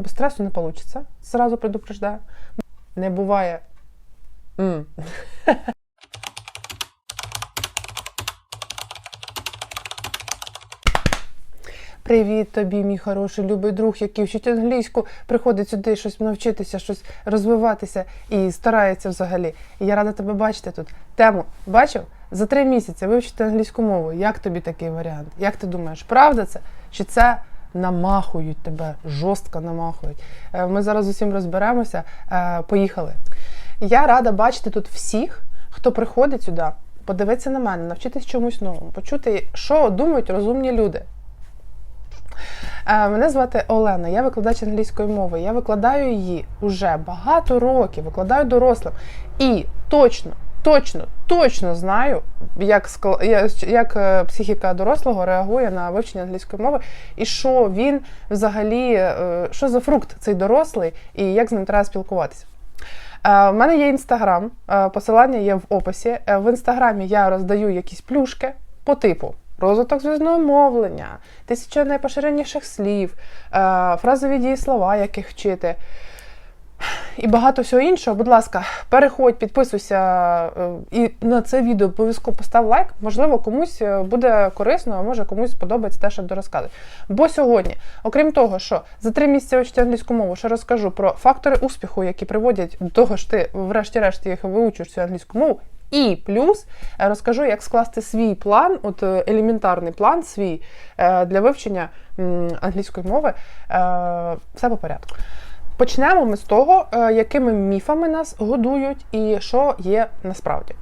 Без стресу не вийде. Зразу предупреждаю. Не буває. М. Привіт тобі, мій хороший, любий друг, який вчить англійську, приходить сюди щось навчитися, щось розвиватися і старається взагалі. І я рада тебе бачити тут. Тему бачив? За три місяці вивчити англійську мову. Як тобі такий варіант? Як ти думаєш, правда це? Чи це намахують тебе, жорстко намахують? Е, Ми зараз з усім розберемося. Е, Поїхали. Я рада бачити тут всіх, хто приходить сюди, подивитися на мене, навчитись чомусь новому, почути, що думають розумні люди. Е, Мене звати Олена, я викладач англійської мови. Я викладаю її уже багато років, викладаю дорослим. І точно, точно, точно знаю, як, скла- як е, психіка дорослого реагує на вивчення англійської мови, і що він взагалі, е, що за фрукт цей дорослий, і як з ним треба спілкуватися. Е, В мене є інстаграм, е, посилання є в описі. Е, В інстаграмі я роздаю якісь плюшки по типу розвиток зв'язного мовлення, тисяча найпоширеніших слів, е, фразові дієслова, яких вчити. І багато всього іншого. Будь ласка, переходь, підписуйся е, і на це відео обов'язково постав лайк. Можливо, комусь е, буде корисно, а може комусь сподобається те, що дорозказую. Бо сьогодні, окрім того, що за три місяці вчити англійську мову, ще розкажу про фактори успіху, які приводять до того, що ти, врешті-решт, їх вивчиш цю англійську мову. І плюс е, розкажу, як скласти свій план, от елементарний план свій для вивчення англійської мови. Все по порядку. Почнемо ми з того, е, якими міфами нас годують і що є насправді.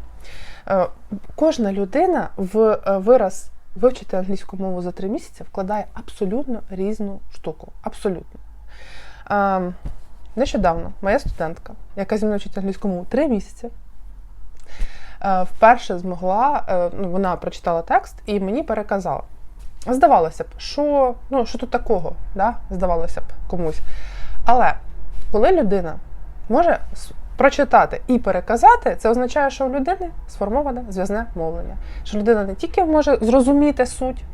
Е, Кожна людина в е, вираз вивчити англійську мову за три місяці вкладає абсолютно різну штуку. Абсолютно. Нещодавно моя студентка, яка зі мною вчить англійську мову три місяці, вперше змогла, ну, вона прочитала текст і мені переказала. Здавалося б, що, ну, що тут такого, да? здавалося б комусь. Але коли людина може прочитати і переказати, це означає, що у людини сформоване зв'язне мовлення. Що людина не тільки може зрозуміти суть,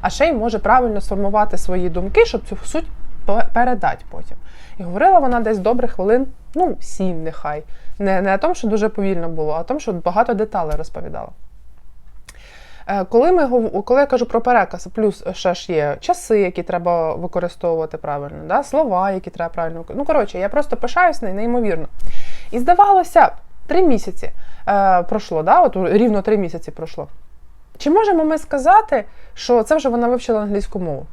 а ще й може правильно сформувати свої думки, щоб цю суть пе- передати потім. І говорила вона десь добрих хвилин, ну, сім нехай. Не, не о тому, що дуже повільно було, а о тому, що багато деталей розповідала. Е, Коли, ми, коли я кажу про переказ, плюс ще ж є часи, які треба використовувати правильно, да? слова, які треба правильно використовувати. Ну, коротше, я просто пишаюсь неймовірно. І здавалося три місяці е, пройшло, да? От рівно три місяці пройшло. Чи можемо ми сказати, що це вже вона вивчила англійську мову?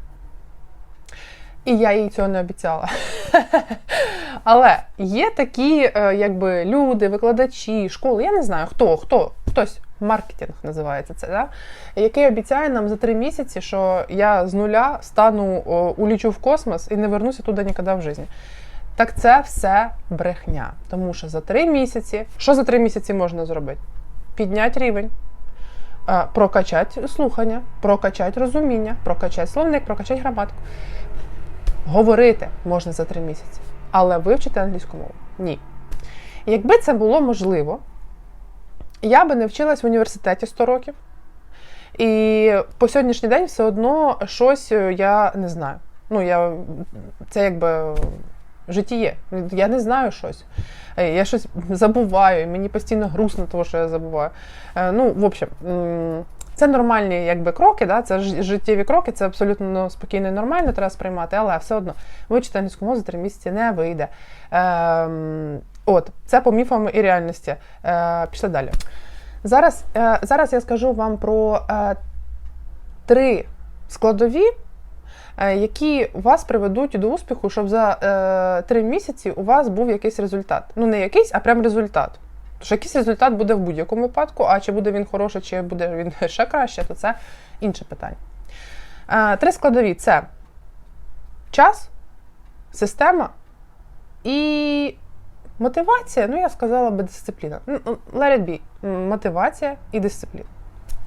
І я їй цього не обіцяла. Але є такі е, якби, люди, викладачі, школи, я не знаю хто, хто, хтось, маркетинг називається це, да? який обіцяє нам за три місяці, що я з нуля стану, улічу в космос і не вернуся туди ніколи в житті. Так це все брехня. Тому що за три місяці, що за три місяці можна зробити? Підняти рівень, е, прокачати слухання, прокачати розуміння, прокачати словник, прокачати граматику. Говорити можна за три місяці, але вивчити англійську мову ні. Якби це було можливо, я би не вчилась в університеті 100 років. І по сьогоднішній день все одно щось е, я не знаю. Ну, я, це якби житіє. Я не знаю щось. Е, Я щось забуваю, і мені постійно грустно, того, що я забуваю. Е, Ну, в общем, це нормальні якби, кроки, да? це життєві кроки, це абсолютно спокійно і нормально, треба сприймати, але все одно вивчити англійську мову за три місяці не вийде. Ем, от, це по міфам і реальності. Е, пішли далі. Зараз, е, зараз я скажу вам про е, три складові, е, які вас приведуть до успіху, щоб за е, три місяці у вас був якийсь результат. Ну, не якийсь, а прям результат. Тож якийсь результат буде в будь-якому випадку, а чи буде він хороший, чи буде він ще краще, то це інше питання. Е, три складові це час, система і мотивація. Ну, я сказала би дисципліна. Let it be. Мотивація і дисципліна.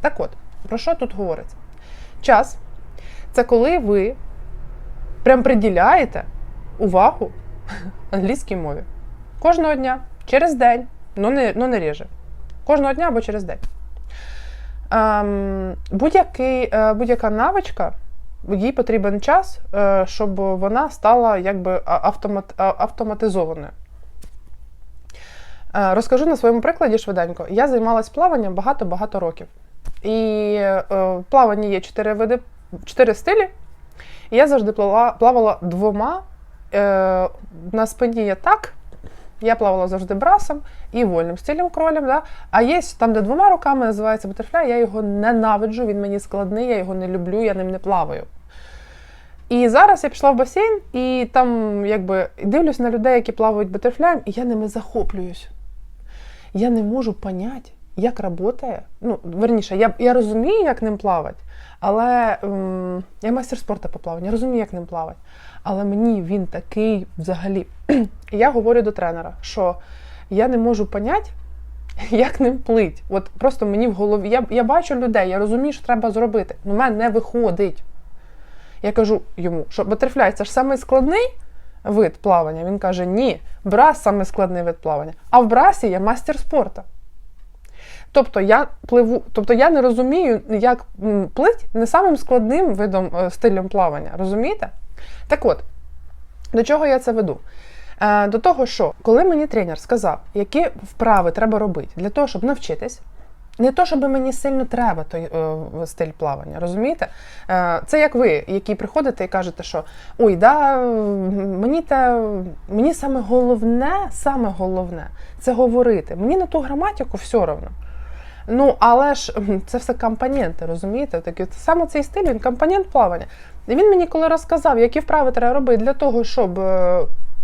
Так от, про що тут говориться? Час це коли ви прям приділяєте увагу англійській мові. Кожного дня, через день, ну не, ну не ріже. Кожного дня або через день. Ем, е, будь-яка навичка їй потрібен час, е, щоб вона стала якби автомат, автоматизованою. Е, Розкажу на своєму прикладі швиденько. Я займалась плаванням багато-багато років. І е, в плаванні є чотири види, чотири стилі. І я завжди плавала, плавала двома. Е, на спині я так. Я плавала завжди брасом і вольним стилем кролем. Да? А є там, де двома руками називається бутерфляй, я його ненавиджу, він мені складний, я його не люблю, я ним не плаваю. І зараз я пішла в басейн і там якби дивлюсь на людей, які плавають бутерфляєм, і я ними захоплююсь. Я не можу поняти, як працює. Ну, верніше, я, я розумію, як ним плавати, але ем, я майстер спорту по плаванню, я розумію, як ним плавати. Але мені він такий взагалі. Я говорю до тренера, що я не можу поняти, як ним плить. От просто мені в голові. Я, я бачу людей, я розумію, що треба зробити. але мене не виходить. Я кажу йому, що батерфляй це ж самий складний вид плавання. Він каже: ні, брас саме складний вид плавання. А в брасі я мастер спорту. Тобто я пливу, тобто я не розумію, як плить не самим складним видом е, стилем плавання. Розумієте? Так от, до чого я це веду? Е, До того, що коли мені тренер сказав, які вправи треба робити для того, щоб навчитись, не то, щоб мені сильно треба той е, стиль плавання, розумієте? Е, це як ви, які приходите і кажете, що ой, да, мені те, мені саме головне, саме головне це говорити. Мені на ту граматику все одно. Ну, але ж це все компоненти, розумієте? Так, саме цей стиль він компонент плавання. І він мені коли розказав, які вправи треба робити для того, щоб е,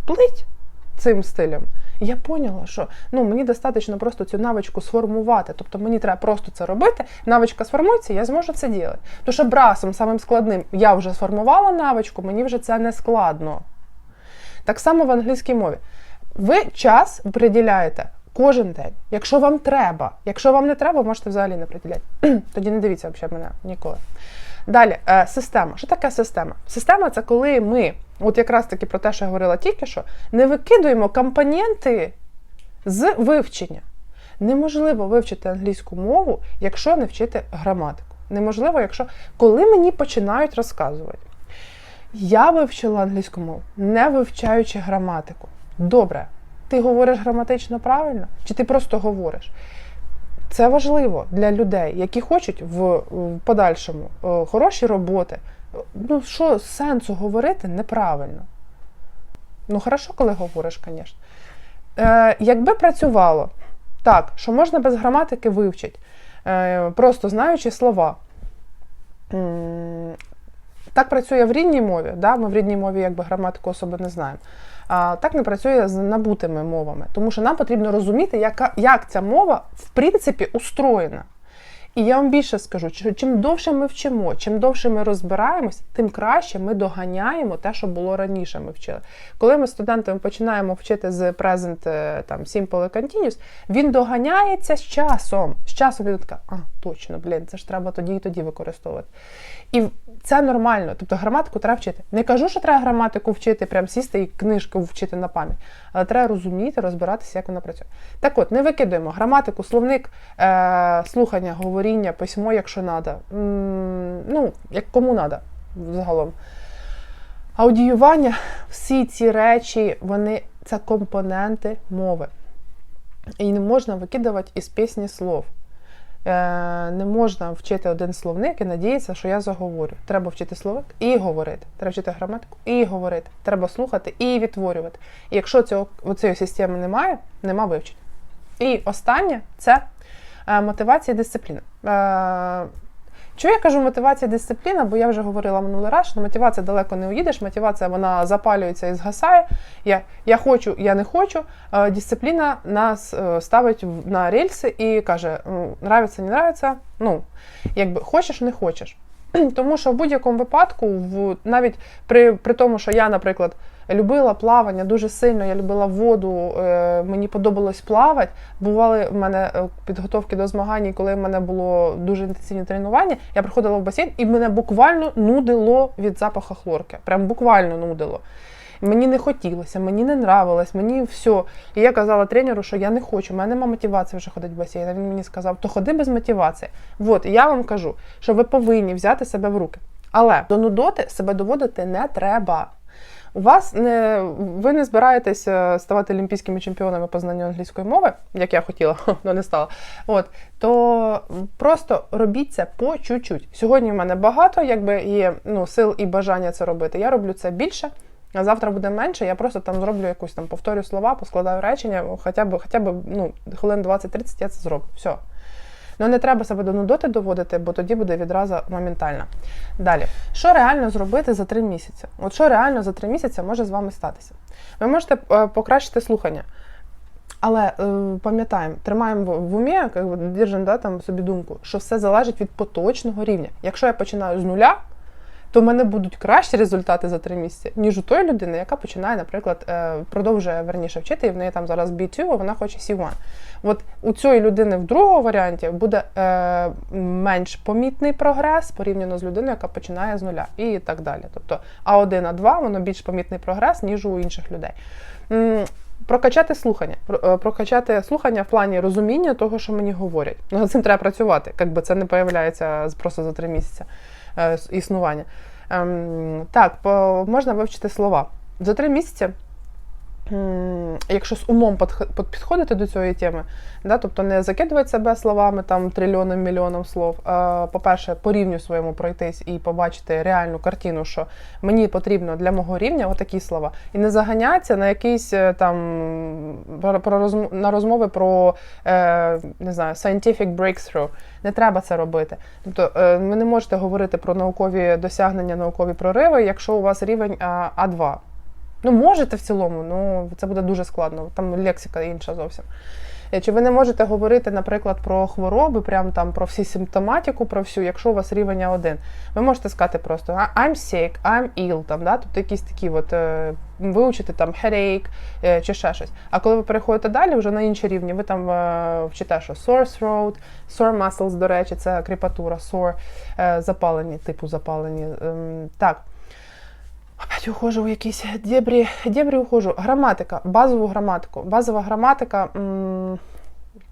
плить цим стилем, я поняла, що ну, мені достатньо просто цю навичку сформувати. Тобто мені треба просто це робити, навичка сформується, я зможу це робити. Тому що брасом, самим складним, я вже сформувала навичку, мені вже це не складно. Так само в англійській мові. Ви час приділяєте кожен день. Якщо вам треба, якщо вам не треба, можете взагалі не приділяти. Тоді не дивіться взагалі мене ніколи. Далі, е, система. Що таке система? Система це коли ми, от якраз таки про те, що я говорила тільки що, не викидуємо компоненти з вивчення. Неможливо вивчити англійську мову, якщо не вчити граматику. Неможливо, якщо коли мені починають розказувати. Я вивчила англійську мову, не вивчаючи граматику. Добре, ти говориш граматично правильно, чи ти просто говориш? Це важливо для людей, які хочуть в, подальшому е, хороші роботи. Ну, що сенсу говорити неправильно? Ну, хорошо, коли говориш, звісно. Е, якби працювало так, що можна без граматики вивчити, е, просто знаючи слова. Так працює в рідній мові. Да? Ми в рідній мові якби граматику особи не знаємо. А так не працює з набутими мовами, тому що нам потрібно розуміти, яка, як ця мова в принципі устроєна. І я вам більше скажу, що чим довше ми вчимо, чим довше ми розбираємось, тим краще ми доганяємо те, що було раніше. Ми вчили. Коли ми студентами починаємо вчити з present е, там simple continuous, він доганяється з часом. З часом людина така, а точно, блін, це ж треба тоді і тоді використовувати. І це нормально. Тобто граматику треба вчити. Не кажу, що треба граматику вчити, прям сісти і книжку вчити на пам'ять, треба розуміти, розбиратися, як вона працює. Так от, не викидаємо граматику, словник, е- слухання, говоріння, письмо, якщо треба. Ну, як кому треба загалом. Аудіювання, всі ці речі, вони це компоненти мови. І не можна викидувати із пісні слов. Е, не можна вчити один словник і надіятися, що я заговорю. Треба вчити словник і говорити. Треба вчити граматику і говорити. Треба слухати і відтворювати. І якщо цього, цієї системи немає, нема вивчення. І останнє це е, мотивація і дисципліна. Чому я кажу мотивація дисципліна? Бо я вже говорила минулий раз, що мотивація далеко не уїдеш, мотивація вона запалюється і згасає. Я я хочу, я не хочу. Е, Дисципліна нас е, ставить на рельси і каже: «Ну, нравиться, не нравиться. Ну, якби хочеш, не хочеш. Тому що в будь-якому випадку, в, навіть при, при тому, що я, наприклад, любила плавання дуже сильно, я любила воду, е, мені подобалось плавати. Бували в мене е, підготовки до змагань, коли в мене було дуже інтенсивні тренування, я приходила в басейн і мене буквально нудило від запаху хлорки. Прям буквально нудило. Мені не хотілося, мені не нравилось, мені все. І я казала тренеру, що я не хочу, у мене немає мотивації вже ходити в басейн. Він мені сказав, то ходи без мотивації. От, я вам кажу, що ви повинні взяти себе в руки. Але до нудоти себе доводити не треба. У вас не ви не збираєтесь е, ставати олімпійськими чемпіонами по знанню англійської мови, як я хотіла, але не стала. От то просто робіть це по чуть-чуть. Сьогодні в мене багато, якби є ну, сил і бажання це робити. Я роблю це більше. А завтра буде менше, я просто там зроблю якусь там повторю слова, поскладаю речення, хоча б хоча б ну, хвилин 20-30 я це зроблю. Все. Ну не треба себе до нудоти доводити, бо тоді буде відразу моментально. Далі, що реально зробити за три місяці? От що реально за три місяці може з вами статися? Ви можете е, покращити слухання. Але е, пам'ятаємо, тримаємо в умі, держимо да, там собі думку, що все залежить від поточного рівня. Якщо я починаю з нуля, то в мене будуть кращі результати за три місяці, ніж у тої людини, яка починає, наприклад, е, продовжує верніше вчити, і в неї там зараз B2, а вона хоче C1. От у цієї людини в другому варіанті буде е, менш помітний прогрес порівняно з людиною, яка починає з нуля, і так далі. Тобто А1, А2 воно більш помітний прогрес, ніж у інших людей. Прокачати слухання, е, прокачати слухання в плані розуміння того, що мені говорять. Ну, над цим треба працювати, якби це не появляється просто за три місяці існування. Ем, так, можна вивчити слова. За три місяці, якщо з умом підходити до цієї теми, да, тобто не закидувати себе словами там трильйоном, мільйоном слов. А, по-перше, по рівню своєму пройтись і побачити реальну картину, що мені потрібно для мого рівня отакі слова. І не заганятися на якісь е, там про, на розмови про е, не знаю, scientific breakthrough. Не треба це робити. Тобто е, ви не можете говорити про наукові досягнення, наукові прориви, якщо у вас рівень А2. Ну, можете в цілому, ну це буде дуже складно. Там лексика інша зовсім. Е, Чи ви не можете говорити, наприклад, про хвороби, прям там про всі симптоматику, про всю, якщо у вас рівень А1. Ви можете сказати просто «I- I'm sick, I'm ill, там, да? тобто якісь такі от, е, вивчити там headache е, чи ще щось. А коли ви переходите далі, вже на інші рівні, ви там вчите, що sore throat, sore muscles, до речі, це кріпатура, sore, запалені, типу запалені. Ем, так. Опять ухожу у якісь дебрі, дебрі ухожу. Граматика, базову граматику. Базова граматика.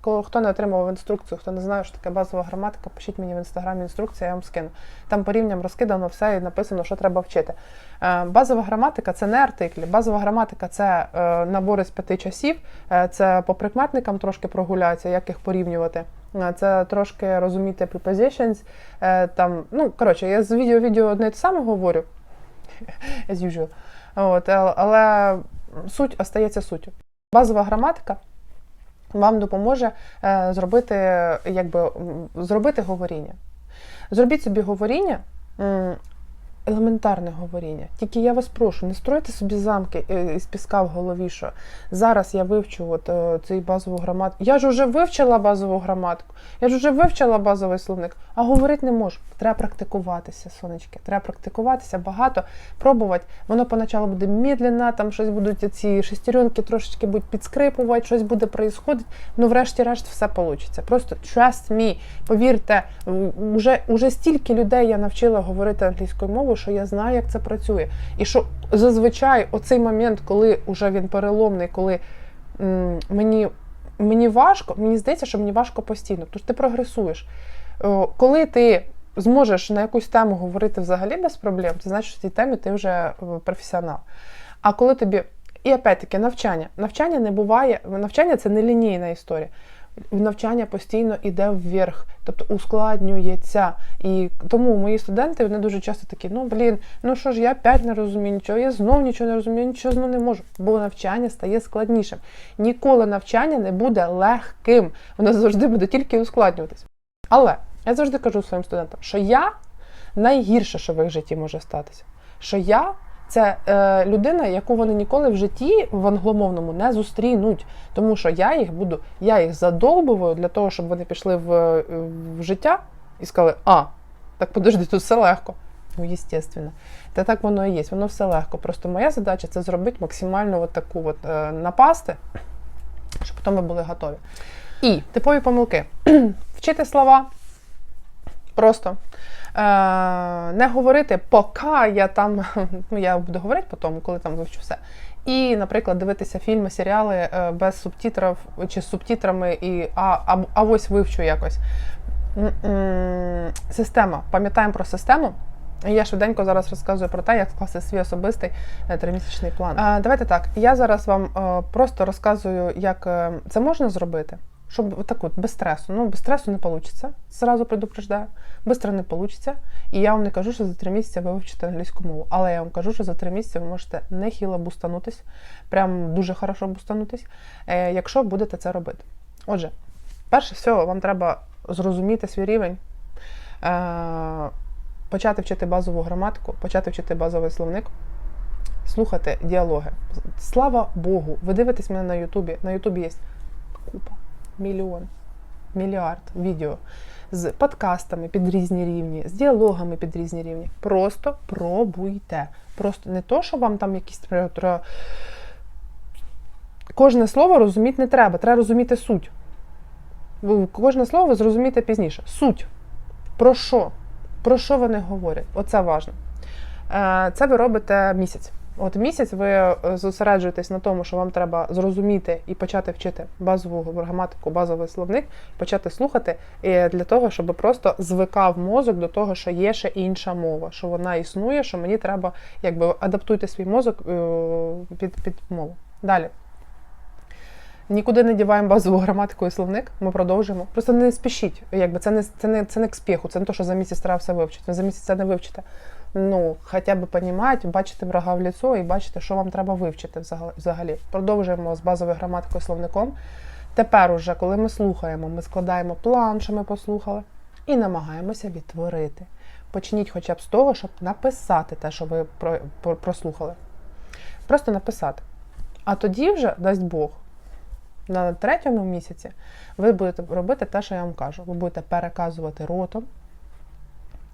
Коли хто не отримав інструкцію, хто не знає, що таке базова граматика, пишіть мені в інстаграмі інструкцію, я вам скину. Там по рівням розкидано все і написано, що треба вчити. Е, Базова граматика це не артиклі. Базова граматика це е, набори з п'яти часів, Е, це по прикметникам трошки прогулятися, як їх порівнювати. Це трошки розуміти prepositions. Там, ну, коротше, я з відео відео одне те саме говорю as usual. От, але суть остається суттю. Базова граматика вам допоможе е, зробити, якби, зробити говоріння. Зробіть собі говоріння, елементарне говоріння. Тільки я вас прошу, не стройте собі замки е, із піска в голові, що зараз я вивчу от, е, цю базову граматику. Я ж вже вивчила базову граматику, я ж вже вивчила базовий словник, а говорити не можу. Треба практикуватися, сонечки. Треба практикуватися багато, пробувати. Воно поначалу буде медленно, там щось будуть ці шестеренки трошечки будуть підскрипувати, щось буде происходити. Ну, врешті-решт, все вийде. Просто trust me, повірте, в- уже, уже стільки людей я навчила говорити англійською мовою, що я знаю, як це працює. І що зазвичай оцей момент, коли уже він переломний, коли м, мені, мені важко, мені здається, що мені важко постійно, тому ти прогресуєш. О, Коли ти зможеш на якусь тему говорити взагалі без проблем, це значить, що в цій темі ти вже е, професіонал. А коли тобі. І опять-таки навчання. Навчання не буває, навчання це не лінійна історія. Навчання постійно йде вверх, тобто ускладнюється. І тому мої студенти вони дуже часто такі: ну блін, ну що ж, я опять не розумію нічого, я знов нічого не розумію, нічого знов не можу. Бо навчання стає складнішим. Ніколи навчання не буде легким, воно завжди буде тільки ускладнюватись. Але я завжди кажу своїм студентам, що я найгірше, що в їх житті може статися. Що я це е, людина, яку вони ніколи в житті в англомовному не зустрінуть. Тому що я їх буду, я їх задолбую для того, щоб вони пішли в, в життя і сказали: а, так подожди, тут все легко. Ну, естественно. Та так воно і є, воно все легко. Просто моя задача це зробити максимально от таку от, е, напасти, щоб потім ви були готові. І типові помилки. Вчити слова просто. Е, не говорити, поки я там, ну я буду говорити потім, коли там вивчу все. І, наприклад, дивитися фільми, серіали е, без субтитрів чи з субтитрами, і а, а, а ось вивчу якось. Система. Пам'ятаємо про систему. Я швиденько зараз розказую про те, як скласти свій особистий е, тримісячний план. Давайте так. Я зараз вам просто розказую, як це можна зробити. Щоб так от, без стресу. Ну, без стресу не вийде. Зразу предупреждаю. Бистро не вийде. І я вам не кажу, що за три місяці ви вивчите англійську мову. Але я вам кажу, що за три місяці ви можете нехило бустанутись, прям дуже хорошо бустанутись, е, якщо будете це робити. Отже, перше всього, вам треба зрозуміти свій рівень. Е, почати вчити базову граматику, почати вчити базовий словник, слухати діалоги. Слава Богу, ви дивитесь мене на Ютубі. На Ютубі є купа, мільйон, мільярд відео з подкастами під різні рівні, з діалогами під різні рівні. Просто пробуйте. Просто не то, що вам там якісь. Кожне слово розуміти не треба, треба розуміти суть. Кожне слово ви зрозумієте пізніше. Суть. Про що? Про що вони говорять? Оце важливо. Е, Це ви робите місяць. От місяць ви е, зосереджуєтесь на тому, що вам треба зрозуміти і почати вчити базову граматику, базовий словник, почати слухати і для того, щоб просто звикав мозок до того, що є ще інша мова, що вона існує, що мені треба якби адаптуйте свій мозок е, під, під мову. Далі. Нікуди не діваємо базову граматику і словник, ми продовжуємо. Просто не спішіть. Якби це не це не це не к спіху, це не те, що за місяць треба все вивчити. Ви за місяць це не вивчите. Ну, хоча б понімати, бачити врага в ліцо і бачити, що вам треба вивчити взагалі. Продовжуємо з базовою граматикою словником. Тепер, уже, коли ми слухаємо, ми складаємо план, що ми послухали, і намагаємося відтворити. Почніть хоча б з того, щоб написати те, що ви прослухали. Просто написати. А тоді вже, дасть Бог, на третьому місяці ви будете робити те, що я вам кажу. Ви будете переказувати ротом.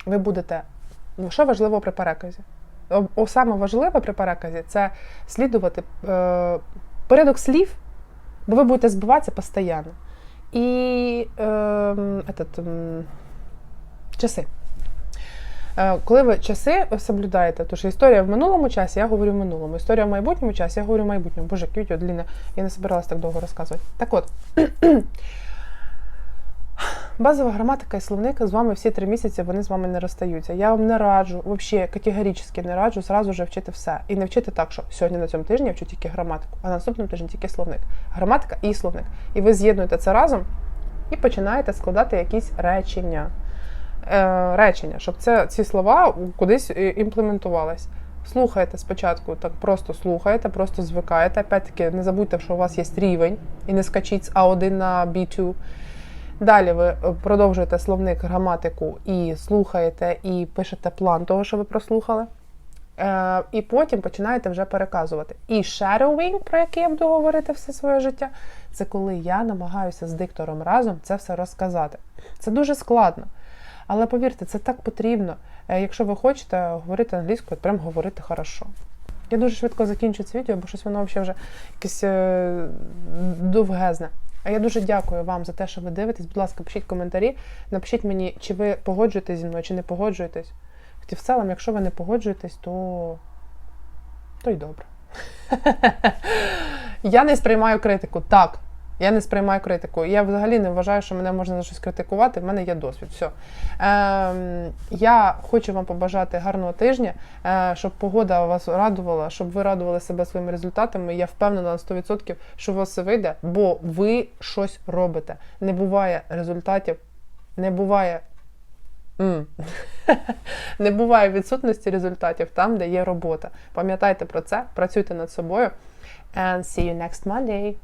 Ви будете. Ну, що важливо при переказі? О, саме важливе при переказі це слідувати е, порядок слів, бо ви будете збиватися постійно. І е, этот, е, часи. Е, коли ви часи соблюдаєте, то що історія в минулому часі, я говорю в минулому. Історія в майбутньому часі, я говорю в майбутньому. Боже, відео длінне, я не збиралася так довго розказувати. Так от. Базова граматика і словник з вами всі три місяці вони з вами не розстаються. Я вам не раджу, взагалі категорично не раджу зразу вже вчити все. І не вчити так, що сьогодні на цьому тижні я вчу тільки граматику, а на наступному тижні тільки словник. Граматика і словник. І ви з'єднуєте це разом і починаєте складати якісь речення. Е, речення, щоб це, ці слова кудись е, імплементувались. Слухайте спочатку, так просто слухаєте, просто звикаєте. Опять-таки, не забудьте, що у вас є рівень, і не скачіть з А1 на B2. Далі ви е, продовжуєте словник граматику і слухаєте, і пишете план того, що ви прослухали. Е, І потім починаєте вже переказувати. І shadowing, про який я буду говорити все своє життя, це коли я намагаюся з диктором разом це все розказати. Це дуже складно. Але повірте, це так потрібно. Е, якщо ви хочете говорити англійською, прям говорити хорошо. Я дуже швидко закінчу це відео, бо щось воно взагалі вже якесь довгезне. А я дуже дякую вам за те, що ви дивитесь. Будь ласка, пишіть коментарі. Напишіть мені, чи ви погоджуєтесь зі мною, чи не погоджуєтесь. В цілому, якщо ви не погоджуєтесь, то то й добре. Я не сприймаю критику. Так, я не сприймаю критику. Я взагалі не вважаю, що мене можна за щось критикувати. В мене є досвід. Все. Е, Я хочу вам побажати гарного тижня, е, щоб погода вас радувала, щоб ви радували себе своїми результатами. Я впевнена на 100%, що у вас все вийде, бо ви щось робите. Не буває результатів, не буває. Mm. Не буває відсутності результатів там, де є робота. Пам'ятайте про це, працюйте над собою. And see you next Monday.